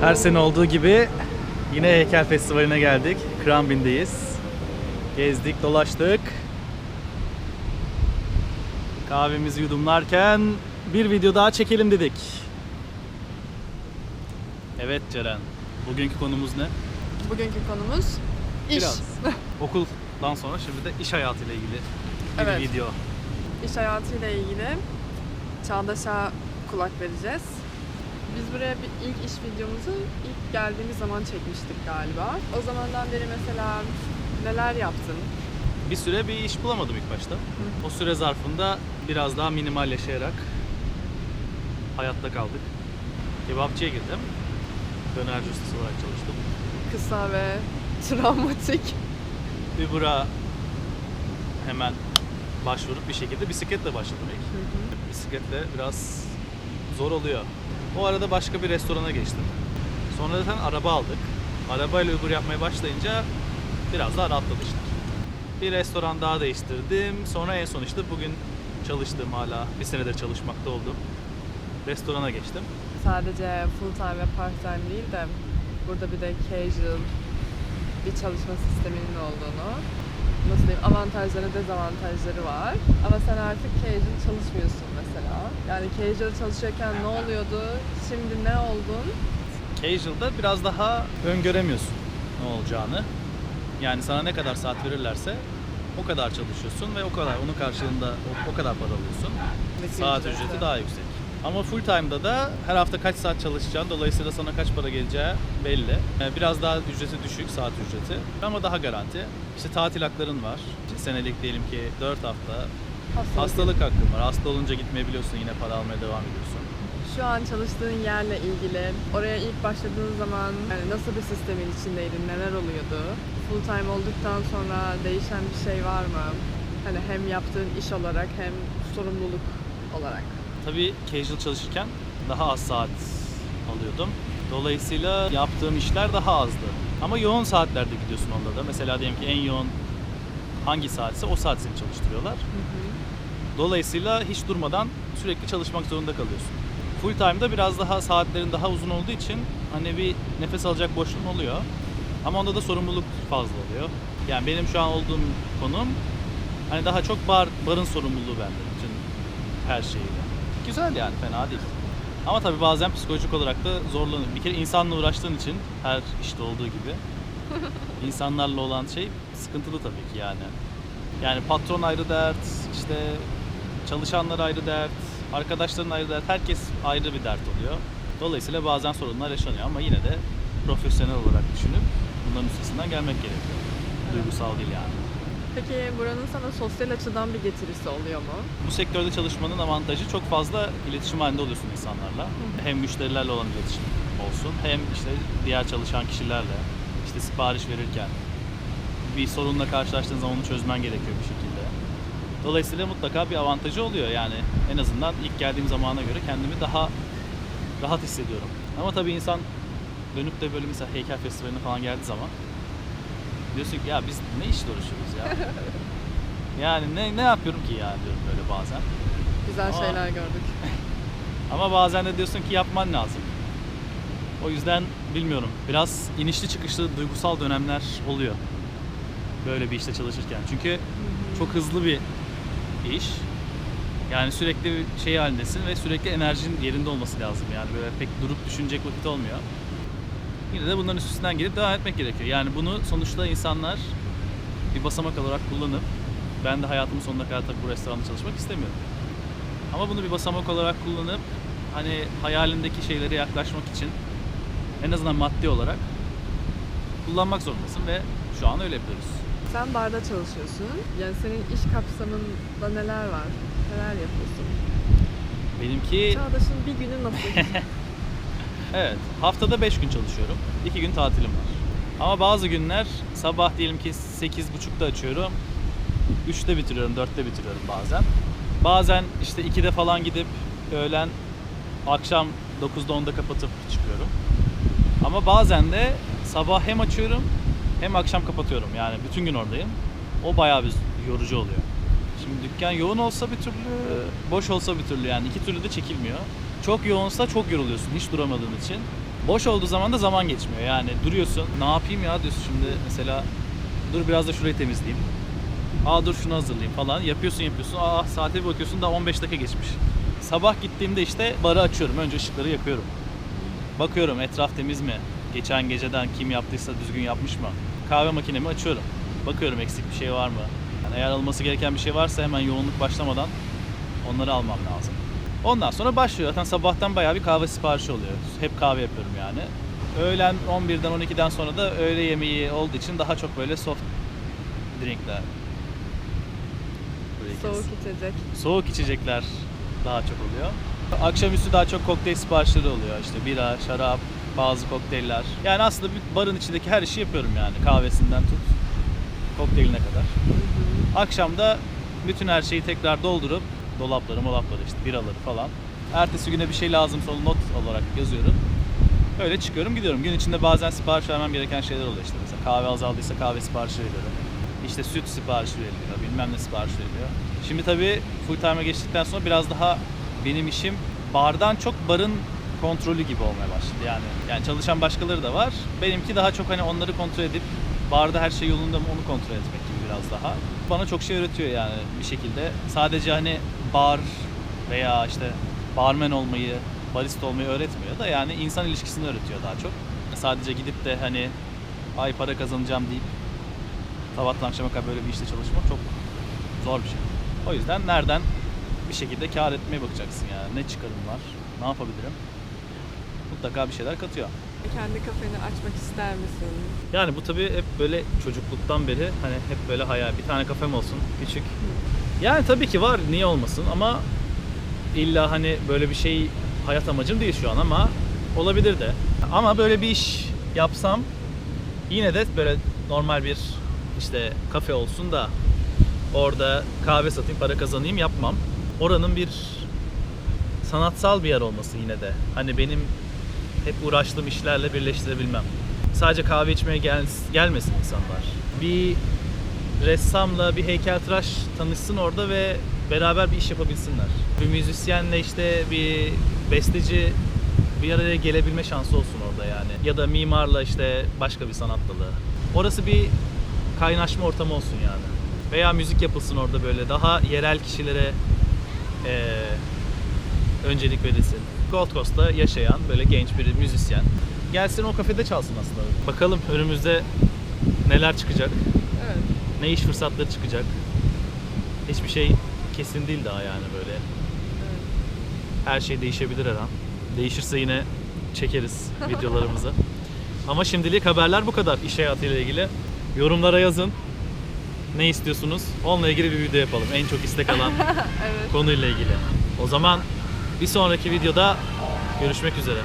Her sene olduğu gibi yine heykel festivaline geldik. Krambin'deyiz. Gezdik, dolaştık. Kahvemizi yudumlarken bir video daha çekelim dedik. Evet Ceren, bugünkü konumuz ne? Bugünkü konumuz iş. Biraz. Okuldan sonra şimdi de iş hayatıyla ilgili bir Evet. video. İş hayatıyla ilgili Çağdaş'a kulak vereceğiz. Biz buraya bir ilk iş videomuzu ilk geldiğimiz zaman çekmiştik galiba. O zamandan beri mesela neler yaptın? Bir süre bir iş bulamadım ilk başta. O süre zarfında biraz daha minimal yaşayarak hayatta kaldık. Kebapçıya girdim. Dönerci ustası olarak çalıştım. Kısa ve travmatik. Uber'a hemen başvurup bir şekilde bisikletle başladım ilk. Bisikletle biraz zor oluyor. O arada başka bir restorana geçtim. Sonra zaten araba aldık. Arabayla Uber yapmaya başlayınca biraz daha rahatladı işler. Bir restoran daha değiştirdim. Sonra en son işte bugün çalıştığım hala bir senedir çalışmakta olduğum restorana geçtim. Sadece full time ve part time değil de burada bir de casual bir çalışma sisteminin olduğunu nasıl diyeyim avantajları dezavantajları var. Ama sen artık casual çalışmıyorsun mesela. Yani casual çalışıyorken ne oluyordu? Şimdi ne oldun? Casual'da biraz daha öngöremiyorsun ne olacağını. Yani sana ne kadar saat verirlerse o kadar çalışıyorsun ve o kadar onun karşılığında o, o kadar para alıyorsun. Saat ücreti daha yüksek. Ama full time'da da her hafta kaç saat çalışacağın dolayısıyla sana kaç para geleceği belli. Yani Biraz daha ücreti düşük saat ücreti ama daha garanti. İşte tatil hakların var. İşte senelik diyelim ki 4 hafta Hastalık. hastalık hakkın var. Hasta olunca gitmeyebiliyorsun yine para almaya devam ediyorsun. Şu an çalıştığın yerle ilgili oraya ilk başladığın zaman yani nasıl bir sistemin içindeydin? Neler oluyordu? Full time olduktan sonra değişen bir şey var mı? Hani hem yaptığın iş olarak hem sorumluluk olarak. Tabii casual çalışırken daha az saat alıyordum. Dolayısıyla yaptığım işler daha azdı. Ama yoğun saatlerde gidiyorsun onda da. Mesela diyelim ki en yoğun hangi saatse o saat seni çalıştırıyorlar. Dolayısıyla hiç durmadan sürekli çalışmak zorunda kalıyorsun. Full time'da biraz daha saatlerin daha uzun olduğu için hani bir nefes alacak boşluğun oluyor. Ama onda da sorumluluk fazla oluyor. Yani benim şu an olduğum konum hani daha çok bar, barın sorumluluğu bende bütün her şeyiyle. Güzel yani fena değil. Ama tabii bazen psikolojik olarak da zorlanıyor. Bir kere insanla uğraştığın için her işte olduğu gibi insanlarla olan şey sıkıntılı tabii ki yani. Yani patron ayrı dert, işte çalışanlar ayrı dert, arkadaşların ayrı dert, herkes ayrı bir dert oluyor. Dolayısıyla bazen sorunlar yaşanıyor ama yine de profesyonel olarak düşünüp bunların üstesinden gelmek gerekiyor. Duygusal değil yani. Peki buranın sana sosyal açıdan bir getirisi oluyor mu? Bu sektörde çalışmanın avantajı çok fazla iletişim halinde oluyorsun insanlarla. Hem müşterilerle olan iletişim olsun hem işte diğer çalışan kişilerle işte sipariş verirken bir sorunla karşılaştığın zaman onu çözmen gerekiyor bir şekilde. Dolayısıyla mutlaka bir avantajı oluyor yani en azından ilk geldiğim zamana göre kendimi daha rahat hissediyorum. Ama tabii insan dönüp de böyle mesela heykel festivaline falan geldiği zaman diyorsun ki ya biz ne işle uğraşıyoruz ya? yani ne ne yapıyorum ki ya diyorum böyle bazen. Güzel Aa. şeyler gördük. Ama bazen de diyorsun ki yapman lazım. O yüzden bilmiyorum. Biraz inişli çıkışlı duygusal dönemler oluyor. Böyle bir işte çalışırken. Çünkü çok hızlı bir iş. Yani sürekli bir şey halindesin ve sürekli enerjin yerinde olması lazım. Yani böyle pek durup düşünecek vakit olmuyor. Yine de bunların üstünden gelip devam etmek gerekiyor. Yani bunu sonuçta insanlar bir basamak olarak kullanıp ben de hayatımın sonuna kadar tabii bu restoranda çalışmak istemiyorum. Ama bunu bir basamak olarak kullanıp hani hayalindeki şeylere yaklaşmak için en azından maddi olarak kullanmak zorundasın ve şu an öyle yapıyoruz. Sen barda çalışıyorsun. Yani senin iş kapsamında neler var? Neler yapıyorsun? Benimki Çağdaş'ın bir günü nasıl? evet haftada 5 gün çalışıyorum. 2 gün tatilim var. Ama bazı günler sabah diyelim ki 8.30'da açıyorum. 3'te bitiriyorum, 4'te bitiriyorum bazen. Bazen işte 2'de falan gidip öğlen akşam 9'da 10'da kapatıp çıkıyorum. Ama bazen de sabah hem açıyorum hem akşam kapatıyorum. Yani bütün gün oradayım. O bayağı bir yorucu oluyor. Şimdi dükkan yoğun olsa bir türlü, boş olsa bir türlü yani iki türlü de çekilmiyor. Çok yoğunsa çok yoruluyorsun hiç duramadığın için. Boş olduğu zaman da zaman geçmiyor yani duruyorsun. Ne yapayım ya diyorsun şimdi mesela dur biraz da şurayı temizleyeyim. Aa dur şunu hazırlayayım falan. Yapıyorsun yapıyorsun. Aa saate bakıyorsun da 15 dakika geçmiş. Sabah gittiğimde işte barı açıyorum. Önce ışıkları yakıyorum. Bakıyorum etraf temiz mi? Geçen geceden kim yaptıysa düzgün yapmış mı? Kahve makinemi açıyorum. Bakıyorum eksik bir şey var mı? Yani eğer alınması gereken bir şey varsa hemen yoğunluk başlamadan onları almam lazım. Ondan sonra başlıyor. Zaten sabahtan bayağı bir kahve siparişi oluyor. Hep kahve yapıyorum yani. Öğlen 11'den 12'den sonra da öğle yemeği olduğu için daha çok böyle soft drinkler. Burayı kes. Soğuk içecek. Soğuk içecekler daha çok oluyor. Akşamüstü daha çok kokteyl siparişleri oluyor. İşte bira, şarap, bazı kokteyller. Yani aslında bir barın içindeki her işi yapıyorum yani. Kahvesinden tut kokteyline kadar. Akşam da bütün her şeyi tekrar doldurup dolapları, molapları işte biraları falan. Ertesi güne bir şey lazımsa onu not olarak yazıyorum. Öyle çıkıyorum gidiyorum. Gün içinde bazen sipariş vermem gereken şeyler oluyor işte. Mesela kahve azaldıysa kahve siparişi veriyorum. İşte süt siparişi veriliyor, bilmem ne sipariş veriliyor. Şimdi tabii full time'a geçtikten sonra biraz daha benim işim bardan çok barın kontrolü gibi olmaya başladı yani. Yani çalışan başkaları da var. Benimki daha çok hani onları kontrol edip barda her şey yolunda mı onu kontrol etmek gibi biraz daha. Bana çok şey öğretiyor yani bir şekilde. Sadece hani bar veya işte barmen olmayı, barista olmayı öğretmiyor da yani insan ilişkisini öğretiyor daha çok. Sadece gidip de hani ay para kazanacağım deyip sabahtan akşama kadar böyle bir işte çalışmak çok zor bir şey. O yüzden nereden bir şekilde kar etmeye bakacaksın yani. Ne çıkarım var, ne yapabilirim? Mutlaka bir şeyler katıyor. Kendi kafeni açmak ister misin? Yani bu tabii hep böyle çocukluktan beri hani hep böyle hayal. Bir tane kafem olsun küçük. Yani tabii ki var niye olmasın ama illa hani böyle bir şey hayat amacım değil şu an ama olabilir de. Ama böyle bir iş yapsam yine de böyle normal bir işte kafe olsun da orada kahve satayım para kazanayım yapmam. Oranın bir sanatsal bir yer olması yine de. Hani benim hep uğraştığım işlerle birleştirebilmem. Sadece kahve içmeye gel gelmesin insanlar. Bir ressamla bir heykeltıraş tanışsın orada ve beraber bir iş yapabilsinler. Bir müzisyenle işte bir besteci bir araya gelebilme şansı olsun orada yani. Ya da mimarla işte başka bir sanat dalı. Orası bir kaynaşma ortamı olsun yani. Veya müzik yapılsın orada böyle daha yerel kişilere eee öncelik verilsin. Gold Coast'ta yaşayan böyle genç bir müzisyen gelsin o kafede çalsın aslında. Bakalım önümüzde neler çıkacak, Evet. ne iş fırsatları çıkacak. Hiçbir şey kesin değil daha yani böyle. evet. Her şey değişebilir her an. Değişirse yine çekeriz videolarımızı. Ama şimdilik haberler bu kadar iş hayatıyla ilgili. Yorumlara yazın. Ne istiyorsunuz? Onunla ilgili bir video yapalım. En çok istek alan Evet. konuyla ilgili. O zaman bir sonraki videoda görüşmek üzere.